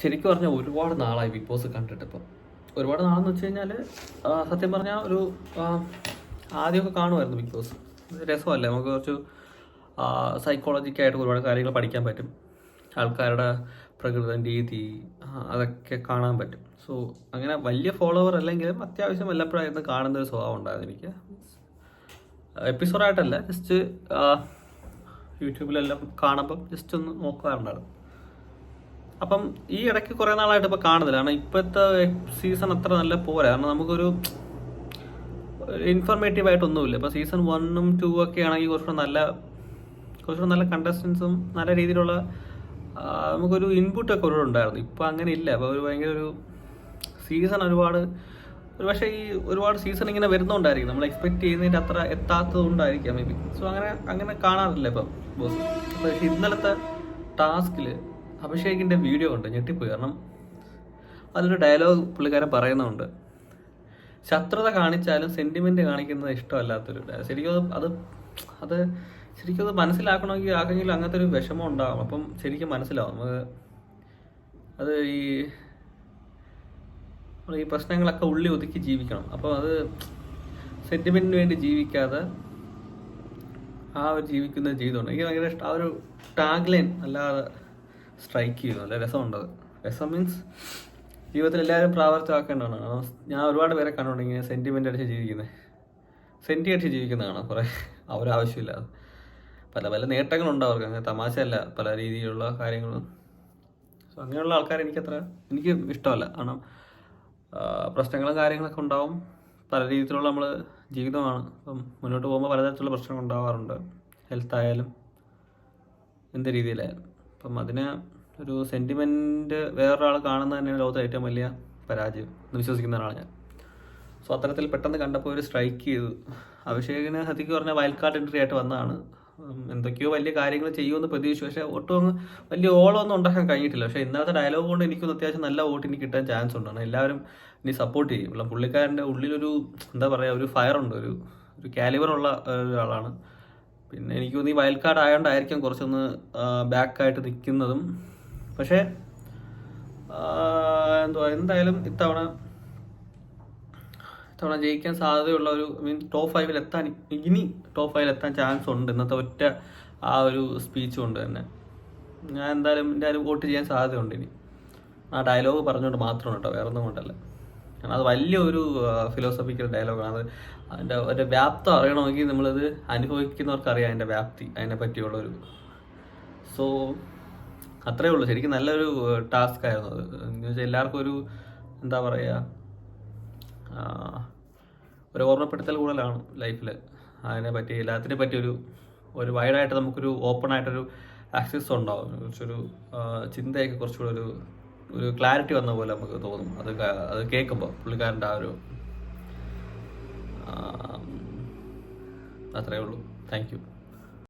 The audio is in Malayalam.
ശരിക്കും പറഞ്ഞാൽ ഒരുപാട് നാളായി ബിഗ് ബോസ് കണ്ടിട്ട് ഇപ്പം ഒരുപാട് നാളെന്ന് വെച്ച് കഴിഞ്ഞാൽ സത്യം പറഞ്ഞാൽ ഒരു ആദ്യമൊക്കെ കാണുമായിരുന്നു ബിഗ് ബോസ് രസമല്ലേ? നമുക്ക് കുറച്ച് സൈക്കോളജിക്കായിട്ട് ഒരുപാട് കാര്യങ്ങൾ പഠിക്കാൻ പറ്റും. ആൾക്കാരുടെ പ്രകൃതം രീതി അതൊക്കെ കാണാൻ പറ്റും. സോ അങ്ങനെ വലിയ ഫോളോവർ അല്ലെങ്കിലും അത്യാവശ്യം വല്ലപ്പോഴായിരുന്നു കാണുന്ന ഒരു സ്വഭാവം ഉണ്ടായിരുന്നു എനിക്ക്. എപ്പിസോഡായിട്ടല്ല ജസ്റ്റ് യൂട്യൂബിലെല്ലാം കാണുമ്പം ജസ്റ്റ് ഒന്ന് നോക്കാറുണ്ടായിരുന്നു. അപ്പം ഈ ഇടയ്ക്ക് കുറേ നാളായിട്ട് ഇപ്പോൾ കാണുന്നില്ല. കാരണം ഇപ്പോഴത്തെ സീസൺ അത്ര നല്ല പോരാ. കാരണം നമുക്കൊരു ഇൻഫർമേറ്റീവ് ആയിട്ടൊന്നുമില്ല. ഇപ്പോൾ സീസൺ വണ്ണും ടൂ ഒക്കെ ആണെങ്കിൽ കുറച്ചുകൂടെ നല്ല കുറച്ചുകൂടെ നല്ല കണ്ടസ്റ്റൻസും നല്ല രീതിയിലുള്ള നമുക്കൊരു ഇൻപുട്ടൊക്കെ ഒരുപാട് ഉണ്ടായിരുന്നു. ഇപ്പോൾ അങ്ങനെ ഇല്ല. അപ്പോൾ ഒരു ഭയങ്കര ഒരു സീസൺ ഒരുപാട് ഒരു പക്ഷേ ഈ ഒരുപാട് സീസൺ ഇങ്ങനെ വരുന്നുണ്ടായിരിക്കും. നമ്മൾ എക്സ്പെക്ട് ചെയ്യുന്നതിന്റെ അത്ര എത്താത്തത് കൊണ്ടായിരിക്കാം മേ ബി സോ അങ്ങനെ അങ്ങനെ കാണാറില്ല ഇപ്പം. ബോസ് അപ്പോൾ ഇന്നലത്തെ ടാസ്കിൽ അഭിഷേകിന്റെ വീഡിയോ ഉണ്ട് ഞെട്ടിപ്പോയി. കാരണം അതിലൊരു ഡയലോഗ് പുള്ളിക്കാരൻ പറയുന്നുണ്ട്. ശത്രുത കാണിച്ചാലും സെന്റിമെന്റ് കാണിക്കുന്നത് ഇഷ്ടമല്ലാത്തൊരു ശരിക്കും അത് അത് ശരിക്കും അത് മനസ്സിലാക്കണമെങ്കിൽ ആർക്കെങ്കിലും അങ്ങനത്തെ ഒരു വിഷമം ഉണ്ടാകും അപ്പം ശരിക്കും മനസ്സിലാവും. നമുക്ക് അത് ഈ ഈ പ്രശ്നങ്ങളൊക്കെ ഉള്ളി ഒതുക്കി ജീവിക്കണം. അപ്പോൾ അത് സെന്റിമെന്റിന് വേണ്ടി ജീവിക്കാതെ ആ ഒരു ജീവിക്കുന്ന ജീവിതമുണ്ട്. എനിക്ക് ഭയങ്കര ഇഷ്ടം. ആ ഒരു ടാഗ്ലൈൻ അല്ലാതെ സ്ട്രൈക്ക് ചെയ്യുന്നു അല്ലെ? രസമുണ്ടത്. രസം മീൻസ് ജീവിതത്തിൽ എല്ലാവരും പ്രാവർത്തികമാക്കേണ്ടതാണ്. ഞാൻ ഒരുപാട് പേരെ കണ്ടുകൊണ്ട് ഇങ്ങനെ സെന്റിമെന്റ് അടിച്ച് ജീവിക്കുന്നത് സെന്റി അടിച്ച് ജീവിക്കുന്നതാണ് കുറേ. അവരാവശ്യമില്ലാതെ പല പല നേട്ടങ്ങളുണ്ട് അവർക്ക്. അങ്ങനെ തമാശയല്ല പല രീതിയിലുള്ള കാര്യങ്ങളും. സോ അങ്ങനെയുള്ള ആൾക്കാർ എനിക്കത്ര എനിക്ക് ഇഷ്ടമല്ല. കാരണം പ്രശ്നങ്ങളും കാര്യങ്ങളൊക്കെ ഉണ്ടാവും. പല രീതിയിലുള്ള നമ്മൾ ജീവിതമാണ്. അപ്പം മുന്നോട്ട് പോകുമ്പോൾ പലതരത്തിലുള്ള പ്രശ്നങ്ങൾ ഉണ്ടാവാറുണ്ട്. ഹെൽത്ത് ആയാലും എന്ത് രീതിയിലായാലും. അപ്പം അതിന് ഒരു സെന്റിമെന്റ് വേറൊരാൾ കാണുന്നത് തന്നെയാണ് ലോകത്തെ ഏറ്റവും വലിയ പരാജയം എന്ന് വിശ്വസിക്കുന്ന ഒരാളാണ് ഞാൻ. സോ അത്തരത്തിൽ പെട്ടെന്ന് കണ്ടപ്പോൾ ഒരു സ്ട്രൈക്ക് ചെയ്തു. അഭിഷേകിന് സത്യക്ക് പറഞ്ഞ വൈൽഡ് കാർഡ് എൻട്രി ആയിട്ട് വന്നതാണ്. എന്തൊക്കെയോ വലിയ കാര്യങ്ങൾ ചെയ്യുമെന്ന് പ്രതീക്ഷിച്ചു. പക്ഷേ ഒട്ടും വലിയ ഓളമൊന്നും ഉണ്ടാക്കാൻ കഴിഞ്ഞിട്ടില്ല. പക്ഷേ ഇന്നത്തെ ഡയലോഗ് കൊണ്ട് എനിക്കൊന്ന് അത്യാവശ്യം നല്ല വോട്ട് എനിക്ക് കിട്ടാൻ ചാൻസ് ഉണ്ട്. കാരണം എല്ലാവരും ഇനി സപ്പോർട്ട് ചെയ്യും. പുള്ളിക്കാരന്റെ ഉള്ളിലൊരു എന്താ പറയുക ഒരു ഫയർ ഉണ്ട്. ഒരു ഒരു ഏഹ്, ഒരാളാണ്. പിന്നെ എനിക്ക് തോന്നി വൈൽഡ് കാർഡ് ആയതുകൊണ്ടായിരിക്കും കുറച്ചൊന്ന് ബാക്കായിട്ട് നിൽക്കുന്നതും പക്ഷേ എന്തുവാ എന്തായാലും ഇത്തവണ ഇത്തവണ ജയിക്കാൻ സാധ്യതയുള്ള ഒരു മീൻ ടോപ്പ് ഫൈവിൽ എത്താൻ ഇനി ടോപ്പ് ഫൈവിൽ എത്താൻ ചാൻസ് ഉണ്ട്. ഇന്നത്തെ ഒറ്റ ആ ഒരു സ്പീച്ച് കൊണ്ട് തന്നെ. ഞാൻ എന്തായാലും എന്റെ ആരും വോട്ട് ചെയ്യാൻ സാധ്യതയുണ്ട് ഇനി. ആ ഡയലോഗ് പറഞ്ഞുകൊണ്ട് മാത്രമാണ് കേട്ടോ വേറെ ഒന്നും കൊണ്ടല്ല. കാരണം അത് വലിയൊരു ഫിലോസഫിക്കൽ ഡയലോഗാണ് അത് അതിന്റെ ഒരു വ്യാപ്തം അറിയണമെങ്കിൽ നമ്മളത് അനുഭവിക്കുന്നവർക്ക് അറിയാം അതിന്റെ വ്യാപ്തി അതിനെ പറ്റിയുള്ളൊരു സോ അത്രേ ഉള്ളൂ. ശരിക്കും നല്ലൊരു ടാസ്ക് ആയിരുന്നു അത്. എന്ന് വെച്ചാൽ എല്ലാവർക്കും ഒരു എന്താ പറയുക ഒരു ഓർമ്മപ്പെടുത്തൽ കൂടുതലാണ് ലൈഫിൽ അതിനെ പറ്റി എല്ലാത്തിനെ പറ്റി ഒരു ഒരു വൈഡായിട്ട് നമുക്കൊരു ഓപ്പൺ ആയിട്ടൊരു ആക്സസ് ഉണ്ടാവും. കുറച്ചൊരു ചിന്തയൊക്കെ കുറച്ചുകൂടെ ഒരു ഒരു ക്ലാരിറ്റി വന്ന പോലെ നമുക്ക് തോന്നും. അത് അത് കേൾക്കുമ്പോൾ പുള്ളിക്കാരന്റെ ആ ഒരു അത്രയേ ഉള്ളൂ. Thank you